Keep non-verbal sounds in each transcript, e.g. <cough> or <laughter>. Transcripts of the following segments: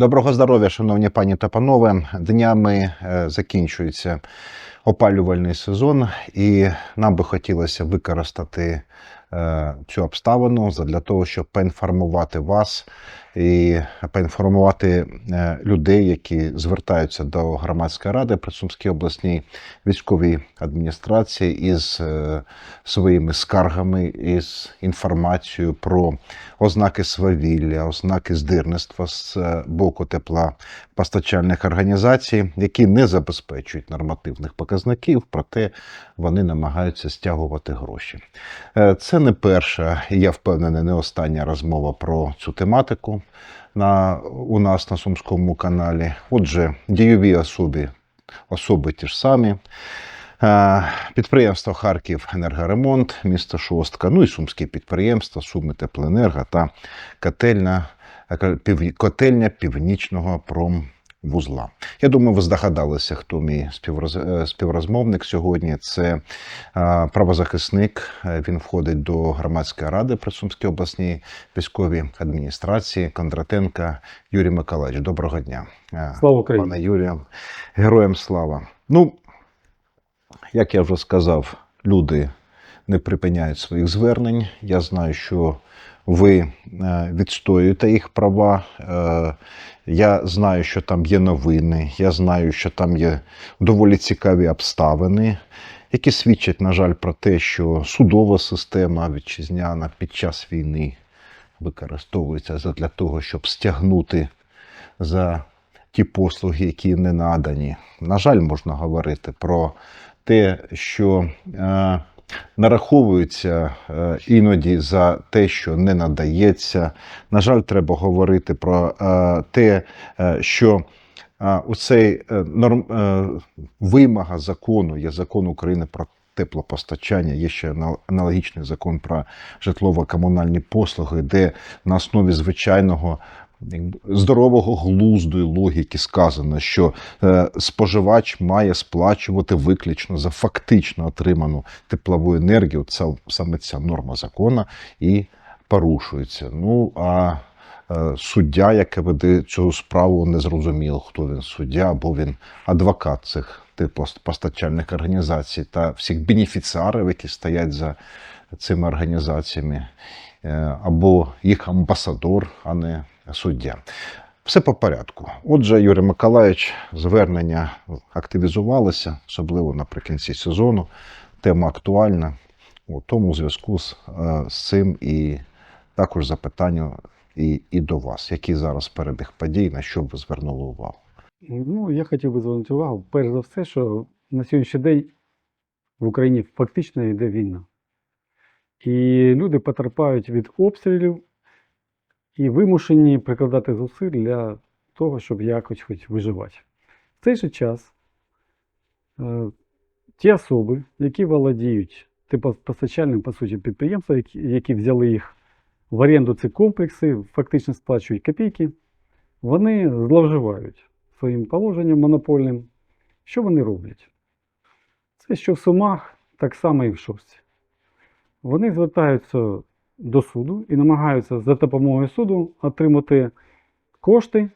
Доброго здоров'я, шановні пані та панове. Днями е, закінчується опалювальний сезон, і нам би хотілося використати цю обставину для того, щоб поінформувати вас і поінформувати е, людей, які звертаються до громадської ради при Сумській обласній військовій адміністрації із е, своїми скаргами, із інформацією про ознаки свавілля, ознаки здирництва з е, боку теплопостачальних організацій, які не забезпечують нормативних показників, проте вони намагаються стягувати гроші. Е, Не перша, я впевнений, не остання розмова про цю тематику на, у нас на Сумському каналі. Отже, дієві особи, особи ті ж самі. Е, Підприємство Харків Енергоремонт, місто Шостка, ну і сумські підприємства, Суми Теплоенерго та котельня, котельня Північного промвузла. Я думаю, ви здогадалися, хто мій співроз, е, співрозмовник сьогодні. Це е, правозахисник. Він входить до громадської ради при Сумській обласній військовій адміністрації Кондратенка Юрій Миколаївич. Доброго дня. Е, Слава Україні! Пане Юрію, героям слава. Ну, як я вже сказав, люди не припиняють своїх звернень. Я знаю, що ви е, відстоюєте їх права. Е, Я знаю, що там є новини. Я знаю, що там є доволі цікаві обставини, які свідчать, на жаль, про те, що судова система вітчизняна під час війни використовується для того, щоб стягнути за ті послуги, які не надані. На жаль, можна говорити про те, що е, нараховуються е, іноді за те, що не надається. На жаль, треба говорити про е, те, е, що оцей е, норм, вимога закону є закон України про. Теплопостачання, є ще анал- аналогічний закон про житлово-комунальні послуги, де на основі звичайного здорового глузду і логіки сказано, що е, споживач має сплачувати виключно за фактично отриману теплову енергію. Це саме ця норма закону і порушується. Ну а е, суддя, яке веде цю справу, не зрозуміло, хто він суддя, або він адвокат цих теплопостачальних організацій та всіх бенефіціарів, які стоять за цими організаціями, або їх амбасадор, а не суддя. Все по порядку. Отже, Юрій Миколаївич, звернення активізувалися, особливо наприкінці сезону. Тема актуальна. У тому зв'язку з, е, з цим і також запитання і, і до вас, які зараз перебіг подій, на що ви звернули увагу? Ну, я хотів би звернути увагу, перш за все, що на сьогоднішній день в Україні фактично йде війна. І люди потерпають від обстрілів і вимушені прикладати зусиль для того, щоб якось хоч виживати. В цей же час е, ті особи, які володіють теплопостачальним, по суті, підприємством, які, взяли їх в оренду ці комплекси, фактично сплачують копійки, вони зловживають своїм положенням монопольним. Що вони роблять? Це що в Сумах, так само і в Шості. Вони звертаються до суду і намагаються за допомогою суду отримати кошти,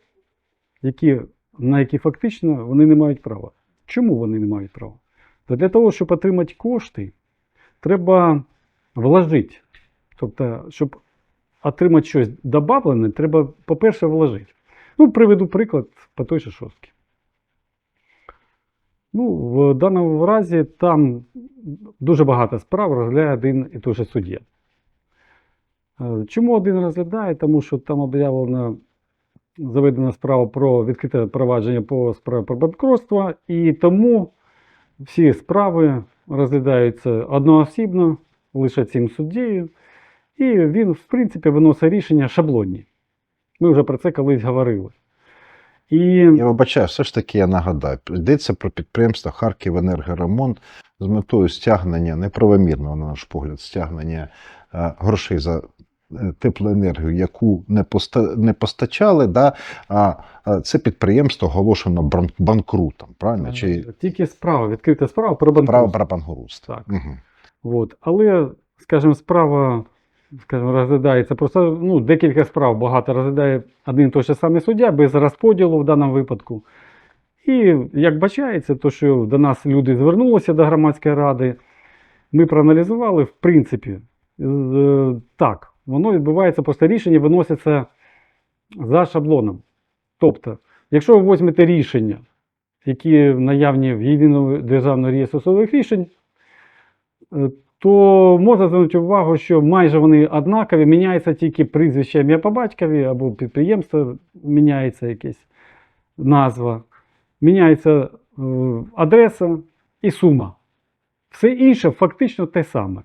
які, на які фактично вони не мають права. Чому вони не мають права? То для того, щоб отримати кошти, треба вложити. Тобто, щоб отримати щось додавлене, треба, по-перше, вложити. Ну, приведу приклад по той же шостки. Ну, в даному разі там дуже багато справ розглядає один і той же суддя. Е, Чому один розглядає? Тому що там об'явлено заведена справа про відкрите провадження по справі про банкротство, і тому всі справи розглядаються одноосібно, лише цим суддєю, і він, в принципі, виносить рішення шаблонні. Ми вже про це колись говорили. І Я вибачаю, все ж таки я нагадаю, йдеться про підприємство Харків Енергоремонт з метою стягнення, неправомірного, на наш погляд, стягнення е, грошей за е, теплоенергію, яку не, поста, не постачали, да, а, це підприємство оголошено банкрутом, правильно? Чи тільки справа, відкрита справа про банкрутство. про банкрутство? Так. Угу. От. Але, скажімо, справа скажімо, розглядається просто ну, декілька справ багато розглядає один і той же самий суддя без розподілу в даному випадку. І як бачається, то що до нас люди звернулися до громадської ради, ми проаналізували, в принципі, так, воно відбувається, просто рішення виноситься за шаблоном. Тобто, якщо ви візьмете рішення, які наявні в єдиному державному реєстрі судових рішень, е, то можна звернути увагу, що майже вони однакові, міняється тільки прізвище ім'я по батькові або підприємство, міняється якесь назва, міняється е, адреса і сума. Все інше фактично те саме.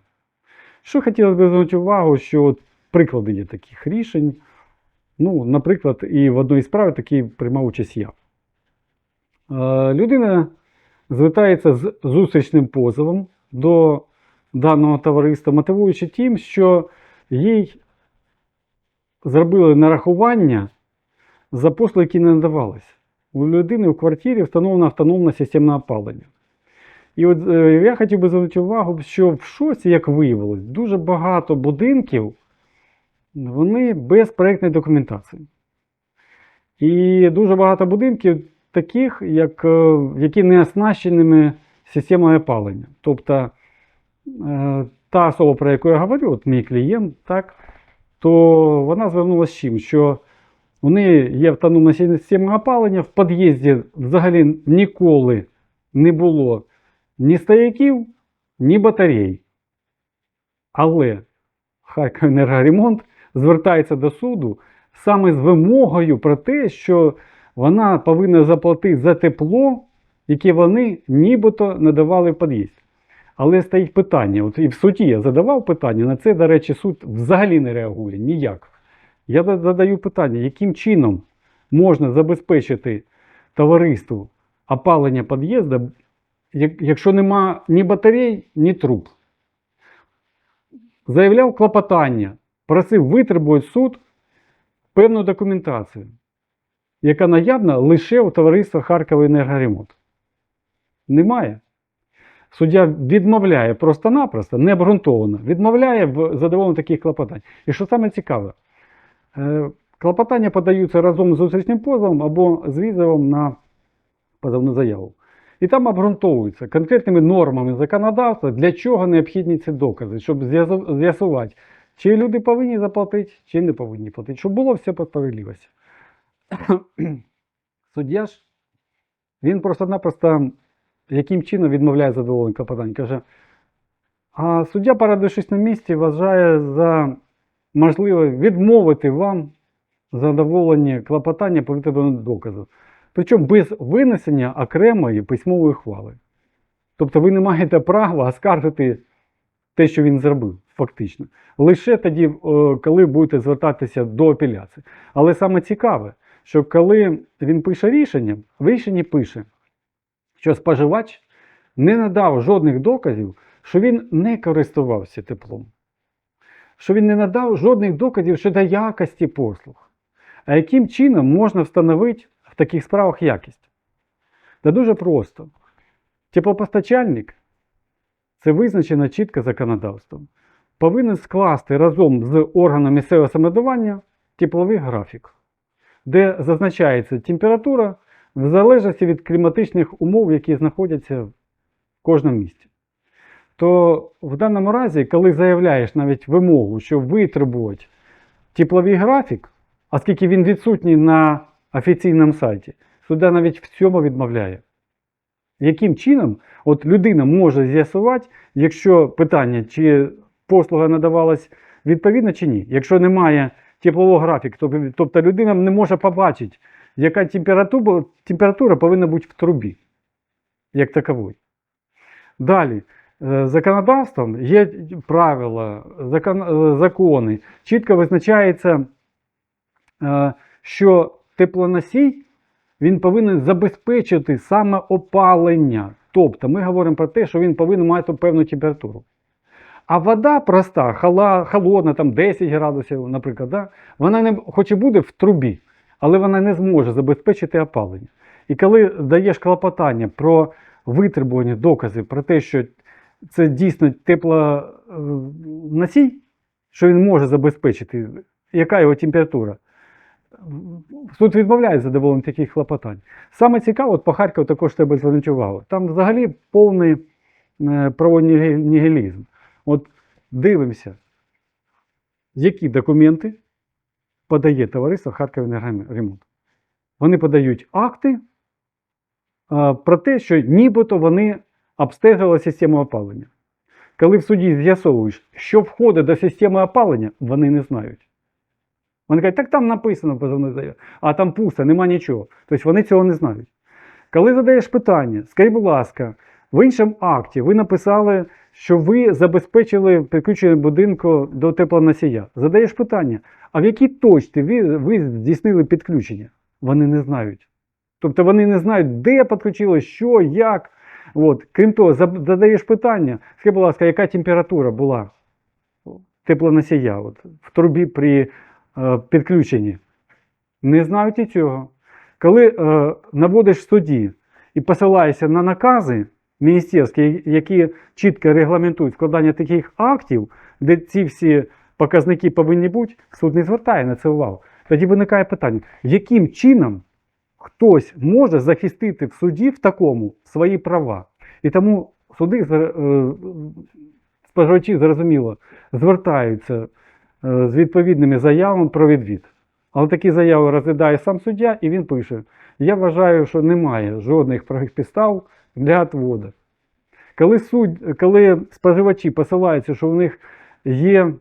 Що хотілося б звернути увагу, що от приклади є таких рішень. Ну, наприклад, і в одній справі такий приймав участь я. Е, Людина звертається з зустрічним позовом до даного товариства, мотивуючи тим, що їй зробили нарахування за послуги, які не надавалися. У людини в квартирі встановлена автономна системна опалення. І от е, я хотів би звернути увагу, що в шоці, як виявилось, дуже багато будинків вони без проєктної документації. І дуже багато будинків таких, як, е, які не оснащеними системою опалення. Тобто та особа, про яку я говорю, от мій клієнт, так, то вона звернулася з чим? Що у неї є автономна система опалення, в під'їзді взагалі ніколи не було ні стояків, ні батарей. Але Харківенергоремонт звертається до суду саме з вимогою про те, що вона повинна заплатити за тепло, яке вони нібито надавали в під'їзд. Але стоїть питання, от і в суді я задавав питання, на це, до речі, суд взагалі не реагує ніяк. Я задаю питання, яким чином можна забезпечити товариству опалення під'їзду, якщо нема ні батарей, ні труб. Заявляв клопотання, просив витребувати суд певну документацію, яка наявна лише у товариства Харкова енергоремонт. Немає. Суддя відмовляє просто-напросто, необґрунтовано, відмовляє в задоволенні таких клопотань. І що саме цікаве, е, клопотання подаються разом з зустрічним позовом або з відзивом на позовну заяву. І там обґрунтовуються конкретними нормами законодавства, для чого необхідні ці докази, щоб з'ясувати, чи люди повинні заплатити, чи не повинні платити, щоб було все по справедливості. <coughs> Суддя ж, він просто-напросто яким чином відмовляє задоволення клопотань. Каже, а суддя, порадившись на місці, вважає за можливе відмовити вам задоволення клопотання по витребуванню доказу. Причому без винесення окремої письмової хвали. Тобто ви не маєте права оскаржити те, що він зробив, фактично. Лише тоді, е, коли будете звертатися до апеляції. Але саме цікаве, що коли він пише рішення, в рішенні пише, що споживач не надав жодних доказів, що він не користувався теплом, що він не надав жодних доказів щодо якості послуг. А яким чином можна встановити в таких справах якість? Та дуже просто. Теплопостачальник, це визначено чітко законодавством, повинен скласти разом з органом місцевого самоврядування тепловий графік, де зазначається температура в залежності від кліматичних умов, які знаходяться в кожному місті. То в даному разі, коли заявляєш навіть вимогу, що витребувати тепловий графік, оскільки він відсутній на офіційному сайті, суддя навіть в цьому відмовляє. Яким чином от людина може з'ясувати, якщо питання, чи послуга надавалась відповідно чи ні? Якщо немає теплового графіку, тобто людина не може побачити, яка температура, температура повинна бути в трубі, як такової. Далі, е, законодавством є правила, закон, е, закони, чітко визначається, е, що теплоносій він повинен забезпечити саме опалення. Тобто ми говоримо про те, що він повинен мати певну температуру. А вода проста, холодна, там 10 градусів, наприклад, да? вона не, хоч і буде в трубі, але вона не зможе забезпечити опалення. І коли даєш клопотання про витребування доказів про те, що це дійсно теплоносій, що він може забезпечити, яка його температура. Суд відмовляє задоволення таких клопотань. Саме цікаво, от по Харкову також треба звернути увагу. Там взагалі повний е, правовий нігілізм. От дивимося, які документи подає товариство Харків ремонт. Вони подають акти про те, що нібито вони обстежували систему опалення. Коли в суді з'ясовуєш, що входить до системи опалення, вони не знають. Вони кажуть, так там написано в позовній а там пусто, нема нічого. Тобто вони цього не знають. Коли задаєш питання, скажіть, будь ласка, в іншому акті ви написали, що ви забезпечили підключення будинку до теплоносія. Задаєш питання, а в якій точці ви, ви здійснили підключення? Вони не знають. Тобто вони не знають, де підключили, що, як. От. Крім того, задаєш питання, скажіть, будь ласка, яка температура була теплоносія от, в трубі при е, підключенні? Не знають і цього. Коли е, наводиш в суді і посилаєшся на накази міністерські, які чітко регламентують складання таких актів, де ці всі показники повинні бути, суд не звертає на це увагу. Тоді виникає питання, яким чином хтось може захистити в суді в такому свої права. І тому суди е, споживачі зрозуміло звертаються е, з відповідними заявами про відвід. Але такі заяви розглядає сам суддя, і він пише: Я вважаю, що немає жодних правових підстав для відводу. Коли, коли споживачі посилаються, що в них є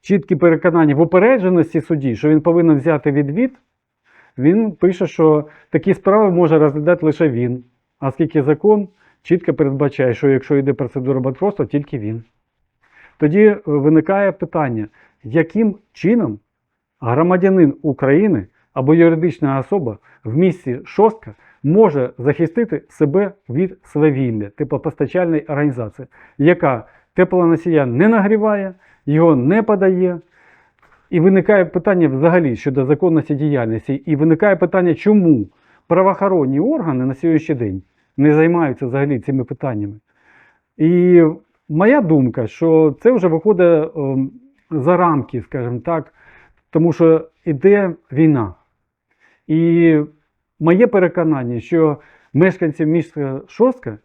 чіткі переконання в упередженості судді, що він повинен взяти відвід, він пише, що такі справи може розглядати лише він. Оскільки закон чітко передбачає, що якщо йде процедура банкротства, тільки він. Тоді е, виникає питання, яким чином громадянин України або юридична особа в місті Шостка може захистити себе від свавілля теплопостачальної організації, яка теплоносія не нагріває, його не подає. І виникає питання взагалі щодо законності діяльності, і виникає питання, чому правоохоронні органи на сьогоднішній день не займаються взагалі цими питаннями. І моя думка, що це вже виходить ем, за рамки, скажімо так, тому що йде війна. І моє переконання, що мешканці міста Шостка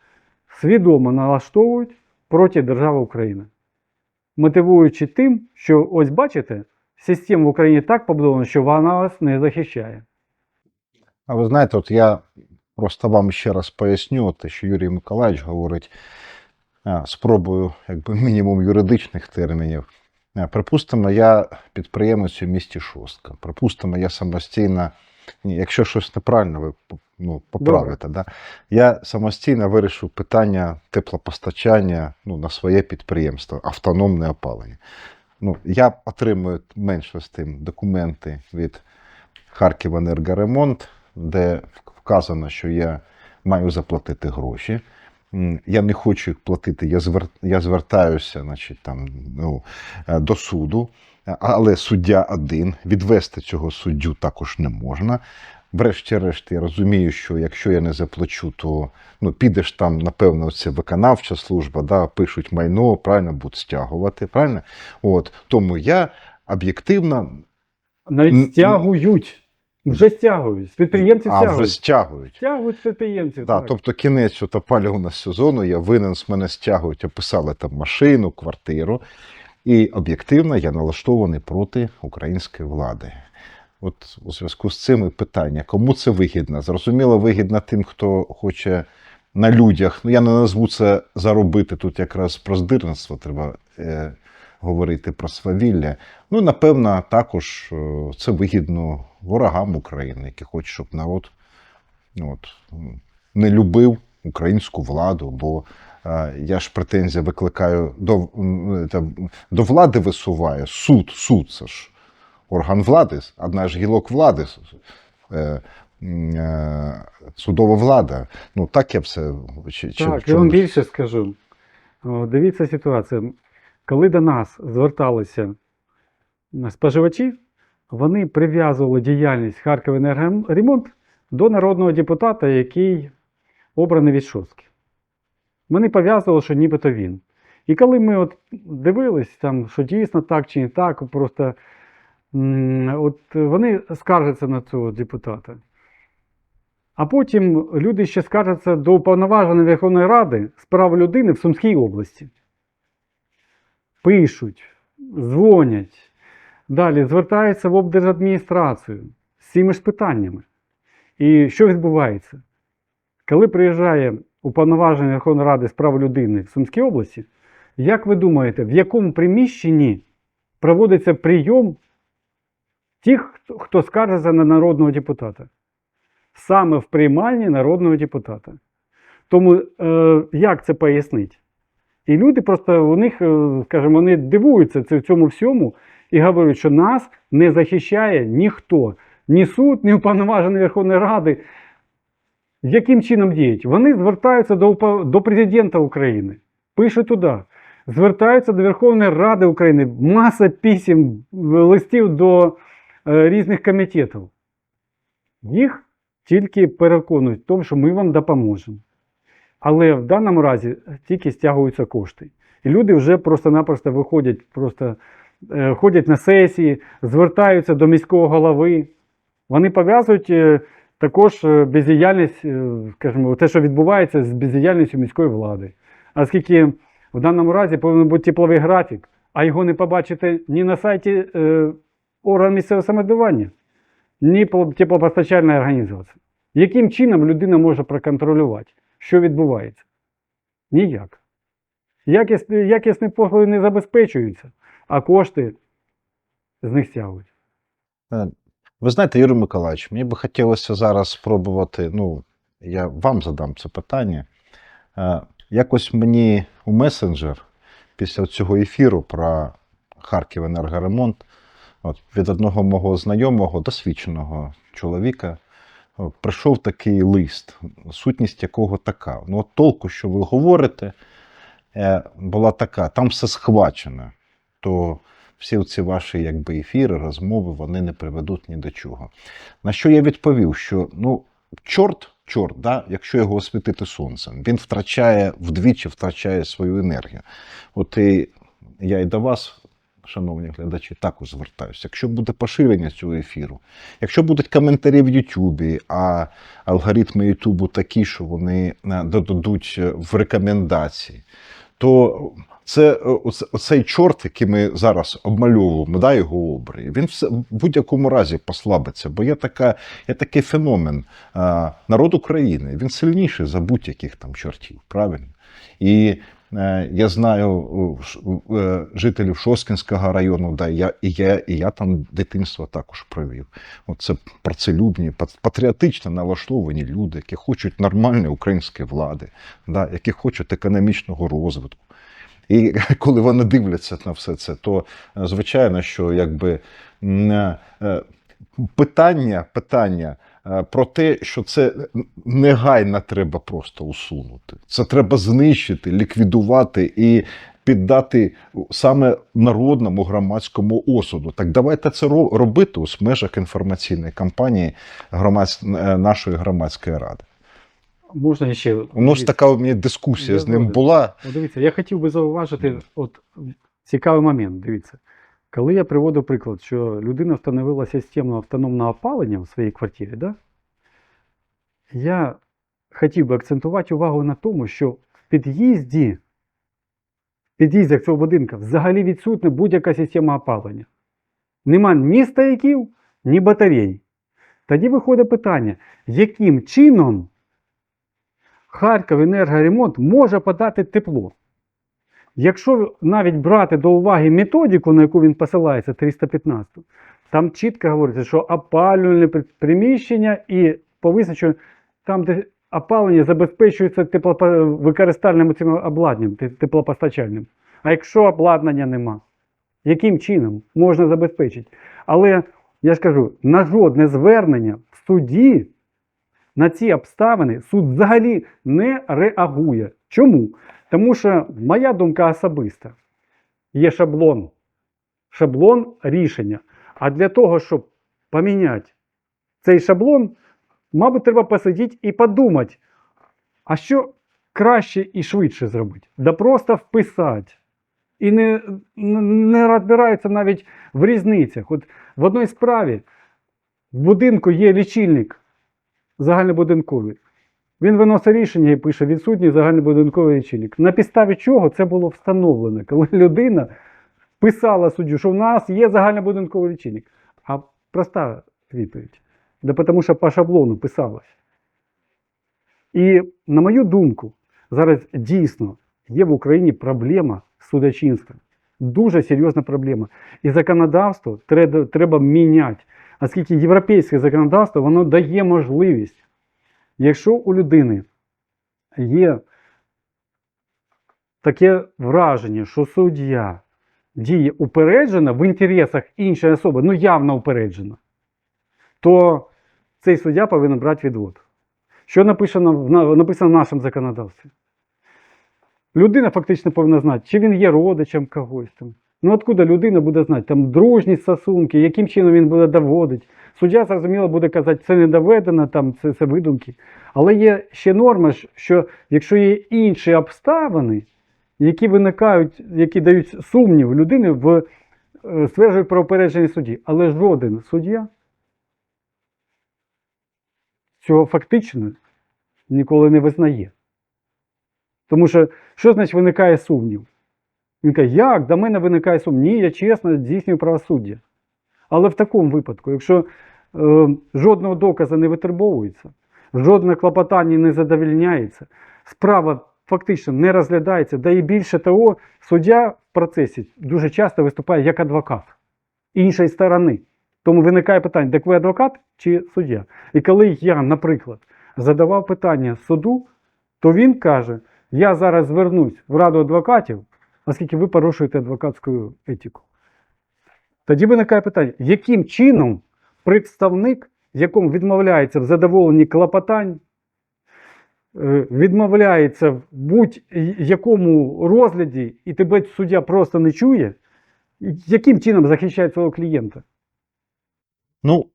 свідомо налаштовують проти держави України, мотивуючи тим, що ось бачите, система в Україні так побудована, що вона вас не захищає. А ви знаєте, от я просто вам ще раз поясню, те, що Юрій Миколаївич говорить, спробую, якби мінімум юридичних термінів. Припустимо, я підприємець у місті Шостка. Припустимо, я самостійно, ні, якщо щось неправильно, ви ну, поправите. Да? Я самостійно вирішив питання теплопостачання ну, на своє підприємство, автономне опалення. Ну, я отримую менше з тим документи від Харківенергоремонт, де вказано, що я маю заплатити гроші. Я не хочу їх платити, я, звер... я звертаюся значить, там, ну, е, до суду, але суддя один, відвести цього суддю також не можна. Врешті-решт, я розумію, що якщо я не заплачу, то ну, підеш там, напевно, це виконавча служба, да, пишуть майно, правильно будуть стягувати. Правильно? От, тому я об'єктивно Навіть стягують. Вже стягують. З підприємців а вже стягують. стягують. Підприємців. Да, так. тобто кінець опалювального сезону я винен з мене стягують, описали там машину, квартиру. І об'єктивно я налаштований проти української влади. От у зв'язку з цим питання, кому це вигідно? Зрозуміло, вигідно тим, хто хоче на людях. Ну я не назву це заробити тут якраз про здирництво, треба е, говорити про свавілля. Ну, напевно, також е, це вигідно ворогам України, які хочуть, щоб народ от, не любив українську владу, бо я ж претензії викликаю до, до влади висуваю. Суд, суд це ж орган влади, одна ж гілок влади. е, е, Судова влада. Ну так я все чи, чи Так, я вам більше скажу. Дивіться ситуацію. Коли до нас зверталися споживачі, вони прив'язували діяльність Харківенергоремонт до народного депутата, який обраний від Шостки. Вони пов'язували, що нібито він. І коли ми от дивились, там, що дійсно так чи не так, просто от вони скаржаться на цього депутата. А потім люди ще скаржаться до уповноваженої Верховної Ради з прав людини в Сумській області. Пишуть, дзвонять, далі звертаються в облдержадміністрацію з цими ж питаннями. І що відбувається? Коли приїжджає уповноважений Верховної Ради з прав людини в Сумській області, як ви думаєте, в якому приміщенні проводиться прийом тих, хто- скаржиться на народного депутата? Саме в приймальні народного депутата. Тому е, як це пояснити? І люди просто у них, е, скажімо, вони дивуються це- цьому всьому і говорять, що нас не захищає ніхто, ні суд, ні уповноважений Верховної Ради. Яким чином діють? Вони звертаються до, до президента України, пишуть туди, звертаються до Верховної Ради України, маса писем, листів до е, різних комітетів. Їх тільки переконують в тому, що ми вам допоможемо. Але в даному разі тільки стягуються кошти. І люди вже просто-напросто виходять, просто е, ходять на сесії, звертаються до міського голови. Вони пов'язують е, також е, бездіяльність, е, скажімо, те, що відбувається з бездіяльністю міської влади. Оскільки в даному разі повинен бути тепловий графік, а його не побачите ні на сайті е, органу місцевого самоврядування, ні теплопостачальної організації. Яким чином людина може проконтролювати, що відбувається? Ніяк. Якісні, якісні послуги не забезпечуються, а кошти з них стягують. Ви знаєте, Юрій Миколаївич, мені би хотілося зараз спробувати, ну, я вам задам це питання. Е, Якось мені у месенджер після цього ефіру про Харків енергоремонт от, від одного мого знайомого, досвідченого чоловіка, о, прийшов такий лист, сутність якого така. Ну, от толку, що ви говорите, е, була така, там все схвачено. То всі ці ваші якби, ефіри, розмови, вони не приведуть ні до чого. На що я відповів, що ну, чорт, чорт, да, якщо його освітити сонцем, він втрачає вдвічі втрачає свою енергію. От і я і до вас, шановні глядачі, також звертаюся. Якщо буде поширення цього ефіру, якщо будуть коментарі в Ютубі, а алгоритми Ютубу такі, що вони е, додадуть е, в рекомендації, то це е, оцей чорт, який ми зараз обмальовуємо, да, його обрії, він в будь-якому разі послабиться, бо є, така, є такий феномен. А, народ України, він сильніший за будь-яких там чортів, правильно? І е, я знаю е, жителів Шоскінського району, да, я, і, я, і я там дитинство також провів. От це працелюбні, патріотично налаштовані люди, які хочуть нормальної української влади, да, які хочуть економічного розвитку. І <laughs> коли вони дивляться на все це, то е, звичайно, що якби е, е, питання, питання про те, що це негайно треба просто усунути. Це треба знищити, ліквідувати і піддати саме народному громадському осуду. Так давайте це ро- робити у межах інформаційної кампанії громадсь... нашої громадської ради. Можна ще. У нас така у мене дискусія Я з ним згоден. була. От дивіться, я хотів би зауважити от цікавий момент. Дивіться, коли я приводив приклад, що людина встановила систему автономного опалення в своїй квартирі, да? я хотів би акцентувати увагу на тому, що в під'їзді, в під'їздях цього будинку взагалі відсутня будь-яка система опалення. Нема ні стояків, ні батарей. Тоді виходить питання, яким чином Харків енергоремонт може подати тепло. Якщо навіть брати до уваги методику, на яку він посилається, 315, там чітко говориться, що опалювальне приміщення і по визначенню, там, де опалення забезпечується використальним цим обладнанням, теплопостачальним. А якщо обладнання нема, яким чином можна забезпечити? Але я ж кажу, на жодне звернення в суді на ці обставини суд взагалі не реагує. Чому? Тому що моя думка особиста. Є шаблон. Шаблон рішення. А для того, щоб поміняти цей шаблон, мабуть, треба посидіти і подумати, а що краще і швидше зробити. Да просто вписати. І не, не розбираються навіть в різницях. От в одній справі в будинку є лічильник загальнобудинковий. Він виносить рішення і пише відсутній загальнобудинковий лічильник. На підставі чого це було встановлено, коли людина писала суддю, що в нас є загальнобудинковий лічильник. А проста відповідь. Да тому що по шаблону писалось. І, на мою думку, зараз дійсно є в Україні проблема з судочинством. Дуже серйозна проблема. І законодавство треба, треба міняти. Оскільки європейське законодавство воно дає можливість, якщо у людини є таке враження, що суддя діє упереджено в інтересах іншої особи, ну явно упереджено, то цей суддя повинен брати відвод. Що написано написано в нашому законодавстві? Людина фактично повинна знати, чи він є родичем когось там. Ну, откуда людина буде знати? Там дружні стосунки, яким чином він буде доводити. Суддя, зрозуміло, буде казати, це не доведено, там, це, це видумки. Але є ще норма, що якщо є інші обставини, які виникають, які дають сумнів людини в е, стверджують про опередження судді, але жоден суддя цього фактично ніколи не визнає. Тому що, що значить виникає сумнів? Він каже, як до мене виникає сумнів? Ні, я чесно здійснюю правосуддя. Але в такому випадку, якщо е, жодного доказу не витребовується, жодне клопотання не задовільняється, справа фактично не розглядається, да і більше того, суддя в процесі дуже часто виступає як адвокат іншої сторони. Тому виникає питання, так ви адвокат чи суддя? І коли я, наприклад, задавав питання суду, то він каже: я зараз звернусь в раду адвокатів, оскільки ви порушуєте адвокатську етику. Тоді виникає питання, яким чином представник, якому відмовляється в задоволенні клопотань, е, відмовляється в будь-якому розгляді, і тебе суддя просто не чує, яким чином захищає свого клієнта? Ну,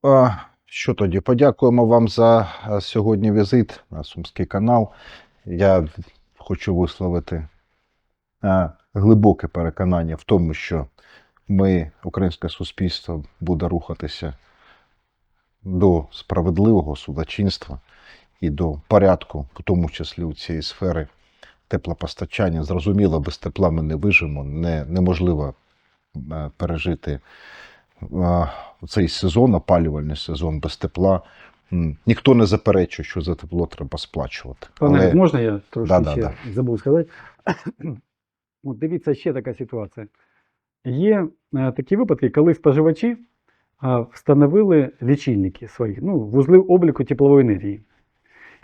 що тоді? Подякуємо вам за сьогодні візит на Сумський канал. Я хочу висловити глибоке переконання в тому, що ми, українське суспільство, буде рухатися до справедливого судочинства і до порядку, в тому числі у цієї сфери теплопостачання. Зрозуміло, без тепла ми не вижимо, не, неможливо е, пережити е, цей сезон, опалювальний сезон без тепла. Ніхто не заперечує, що за тепло треба сплачувати. Пане, Але можна я трошки Да-да, да. забув сказати? От дивіться, ще така ситуація. Є е, такі випадки, коли споживачі е, встановили лічильники свої, ну, вузли обліку теплової енергії.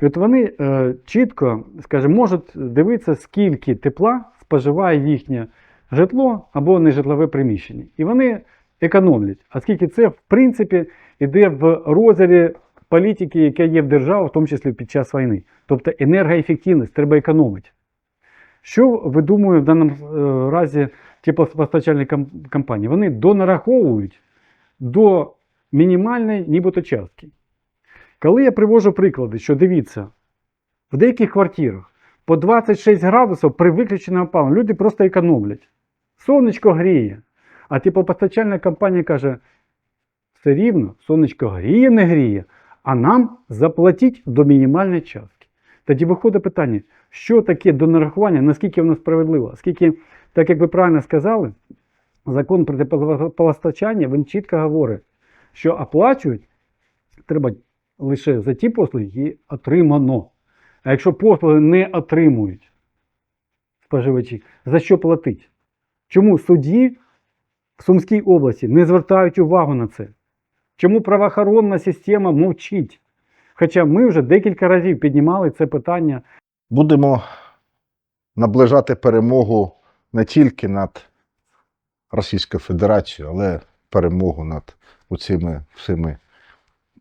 І от вони е, чітко, скажімо, можуть дивитися, скільки тепла споживає їхнє житло або нежитлове приміщення. І вони економлять, оскільки це, в принципі, йде в розрі політики, яка є в державі, в тому числі під час війни. Тобто енергоефективність треба економити. Що видумує в даному е, разі теплопостачальні компанії? Вони донараховують до мінімальної нібито частки. Коли я привожу приклади, що дивіться, в деяких квартирах по 26 градусів при виключеному опаленні люди просто економлять. Сонечко гріє. А теплопостачальна компанія каже: все рівно, сонечко гріє, не гріє, а нам заплатіть до мінімальної частки. Тоді виходить питання, що таке донарахування, наскільки воно справедливо? Оскільки, так як ви правильно сказали, закон про теплопостачання він чітко говорить, що оплачують треба лише за ті послуги, які отримано. А якщо послуги не отримують споживачі, за що платить? Чому судді в Сумській області не звертають увагу на це? Чому правоохоронна система мовчить? Хоча ми вже декілька разів піднімали це питання будемо наближати перемогу не тільки над Російською Федерацією, але перемогу над цими всіми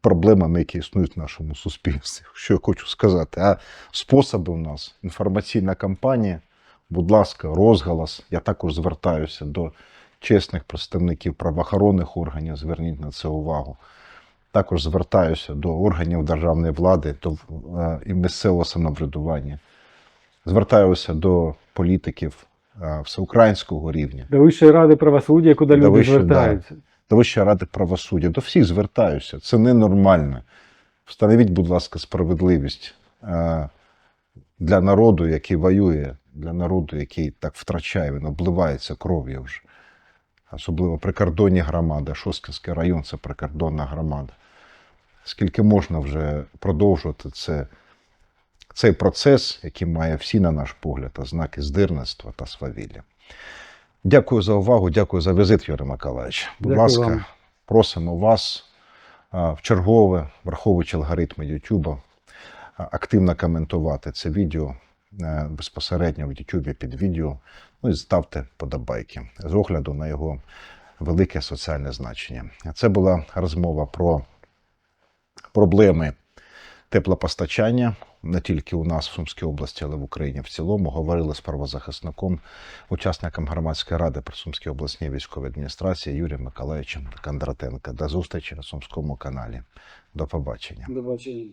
проблемами, які існують в нашому суспільстві. Що я хочу сказати. А способи у нас інформаційна кампанія, будь ласка, розголос. Я також звертаюся до чесних представників правоохоронних органів. Зверніть на це увагу. Також звертаюся до органів державної влади до, е, і місцевого самоврядування. Звертаюся до політиків е, всеукраїнського рівня, До Вищої ради правосуддя, куди До люди Вищої, да. звертаються. до Вищої ради правосуддя. До всіх звертаюся. Це ненормально. Встановіть, будь ласка, справедливість е, для народу, який воює, для народу, який так втрачає, він обливається кров'ю вже. Особливо прикордонні громади. Шосткинський район це прикордонна громада. Скільки можна вже продовжувати це, цей процес, який має всі, на наш погляд, ознаки здирництва та свавілля. Дякую за увагу, дякую за візит, Юрій Миколаївич. Будь Дякую ласка, вам. просимо вас в чергове, враховуючи алгоритми Ютуба, активно коментувати це відео е, безпосередньо в Ютубі під відео. Ну і ставте подобайки з огляду на його велике соціальне значення. Це була розмова про проблеми теплопостачання не тільки у нас в Сумській області, але й в Україні в цілому. Говорили з правозахисником, учасником громадської ради при Сумській обласній військовій адміністрації Юрієм Миколаївичем Кондратенко. До зустрічі на Сумському каналі. До побачення. До бачення.